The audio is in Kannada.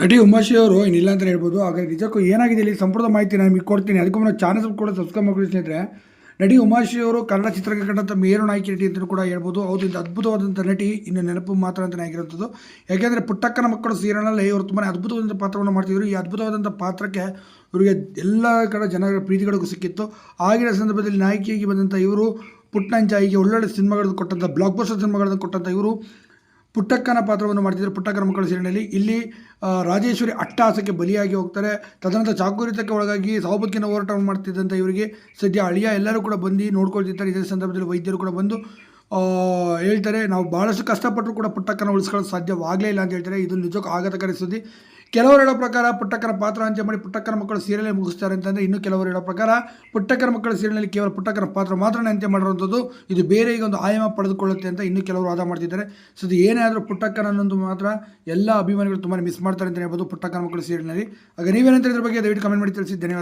ನಟಿ ಉಮಾಶಿ ಅವರು ಏನಿಲ್ಲ ಅಂತ ಹೇಳ್ಬೋದು. ಹಾಗಾಗಿ ನಿಜಕ್ಕೂ ಏನಾಗಿದೆ ಇಲ್ಲಿ? ಸಂಪೂರ್ಣ ಮಾಹಿತಿ ನಾನು ನಿಮಗೆ ಕೊಡ್ತೀನಿ. ಅದಕ್ಕೂ ಮುನ್ನ ಚಾನಲ್ ಕೂಡ ಸಬ್ಸ್ಕ್ರೈಬ್ ಮಾಡಿ ಸ್ನೇಹಿತರೆ. ನಟಿ ಉಮಾಶಿ ಅವರು ಕನ್ನಡ ಚಿತ್ರಕ್ಕೆ ಕಂಡಂಥ ಮೇರು ನಾಯಕಿ ನಟಿ ಅಂತಲೂ ಕೂಡ ಹೇಳ್ಬೋದು. ಹೌದು ಇದು ಅದ್ಭುತವಾದಂಥ ನಟಿ ಇನ್ನು ನೆನಪು ಮಾತ್ರ ಅಂತಲೇ ಆಗಿರುವಂಥದ್ದು ಯಾಕೆಂದರೆ ಪುಟ್ಟಕ್ಕನ ಮಕ್ಕಳು ಸೀರಿಯಲ್ನಲ್ಲಿ ಇವರು ತುಂಬಾ ಅದ್ಭುತವಾದಂಥ ಪಾತ್ರವನ್ನು ಮಾಡ್ತಿದ್ರು. ಈ ಅದ್ಭುತವಾದಂಥ ಪಾತ್ರಕ್ಕೆ ಇವರಿಗೆ ಎಲ್ಲ ಕಡೆ ಜನರ ಪ್ರೀತಿಗಳಿಗೂ ಸಿಕ್ಕಿತ್ತು. ಆಗಿನ ಸಂದರ್ಭದಲ್ಲಿ ನಾಯಕಿಯಾಗಿ ಬಂದಂಥ ಇವರು ಪುಟ್ಟಂಚಾಯಿಗೆ ಒಳ್ಳೊಳ್ಳೆ ಸಿನಿಮಾಗಳನ್ನು ಕೊಟ್ಟಂಥ ಬ್ಲಾಕ್ ಬಸ್ಟರ್ ಸಿನಿಮಾಗಳನ್ನು ಕೊಟ್ಟಂಥ ಇವರು ಪುಟ್ಟಕ್ಕನ ಪಾತ್ರವನ್ನು ಮಾಡ್ತಿದ್ದಾರೆ ಪುಟ್ಟಕ್ಕನ ಮಕ್ಕಳ ಸೀರಿಯಲ್ನಲ್ಲಿ ಇಲ್ಲಿ ರಾಜೇಶ್ವರಿ ಅಟ್ಟಹಾಸಕ್ಕೆ ಬಲಿಯಾಗಿ ಹೋಗ್ತಾರೆ. ತದನಂತರ ಚಾಕುರಿತಕ್ಕೆ ಒಳಗಾಗಿ ಸಾವು ಬದುಕಿನ ಹೋರಾಟವನ್ನು ಮಾಡ್ತಿದ್ದಂಥ ಇವರಿಗೆ ಸದ್ಯ ಅಳಿಯ ಎಲ್ಲರೂ ಕೂಡ ಬಂದು ನೋಡ್ಕೊಳ್ತಿರ್ತಾರೆ. ಇದೇ ಸಂದರ್ಭದಲ್ಲಿ ವೈದ್ಯರು ಕೂಡ ಬಂದು ಹೇಳ್ತಾರೆ, ನಾವು ಭಾಳಷ್ಟು ಕಷ್ಟಪಟ್ಟರು ಕೂಡ ಪುಟ್ಟಕ್ಕನ ಉಳಿಸ್ಕೊಳ್ಳೋದು ಸಾಧ್ಯವಾಗಲೇ ಇಲ್ಲ ಅಂತ ಹೇಳ್ತಾರೆ. ಇದು ನಿಜಕ್ಕೂ ಆಘಾತಕಾರಿ ಸುದ್ದಿ. ಕೆಲವರು ಹೇಳೋ ಪ್ರಕಾರ ಪುಟ್ಟಕ್ಕನ ಪಾತ್ರ ಹಂಚೆ ಮಾಡಿ ಪುಟ್ಟಕ್ಕನ ಮಕ್ಕಳು ಸೀರಿಯಲ್ ಮುಗಿಸ್ತಾರೆ ಅಂತಂದರೆ ಇನ್ನು ಕೆಲವರು ಹೇಳೋ ಪ್ರಕಾರ ಪುಟ್ಟಕ್ಕನ ಮಕ್ಕಳ ಸೀರಿಯಲ್ನಲ್ಲಿ ಕೇವಲ ಪುಟ್ಟಕ್ಕನ ಪಾತ್ರ ಮಾತ್ರ ಅಂತ್ಯ ಮಾಡಿರುವಂಥದ್ದು. ಇದು ಬೇರೆ ಈಗ ಒಂದು ಆಯಾಮ ಪಡೆದುಕೊಳ್ಳುತ್ತೆ ಅಂತ ಇನ್ನೂ ಕೆಲವರು ವಾದ ಮಾಡ್ತಿದ್ದಾರೆ. ಸೊ ಇದು ಏನೇ ಆದರೂ ಪುಟ್ಟಕ್ಕನ ಅನ್ನೋದು ಮಾತ್ರ ಎಲ್ಲ ಅಭಿಮಾನಿಗಳು ತುಂಬಾ ಮಿಸ್ ಮಾಡ್ತಾರೆ ಅಂತ ಹೇಳ್ಬೋದು ಪುಟ್ಟಕ್ಕನ ಮಕ್ಕಳು ಸೀರಿಯಲ್ನಲ್ಲಿ. ಆಗ ನೀವೇನಂತ ಇದ್ರ ಬಗ್ಗೆ ದಯವಿಟ್ಟು ಕಮೆಂಟ್ ಮಾಡಿ ತಿಳಿಸಿ. ಧನ್ಯವಾದ.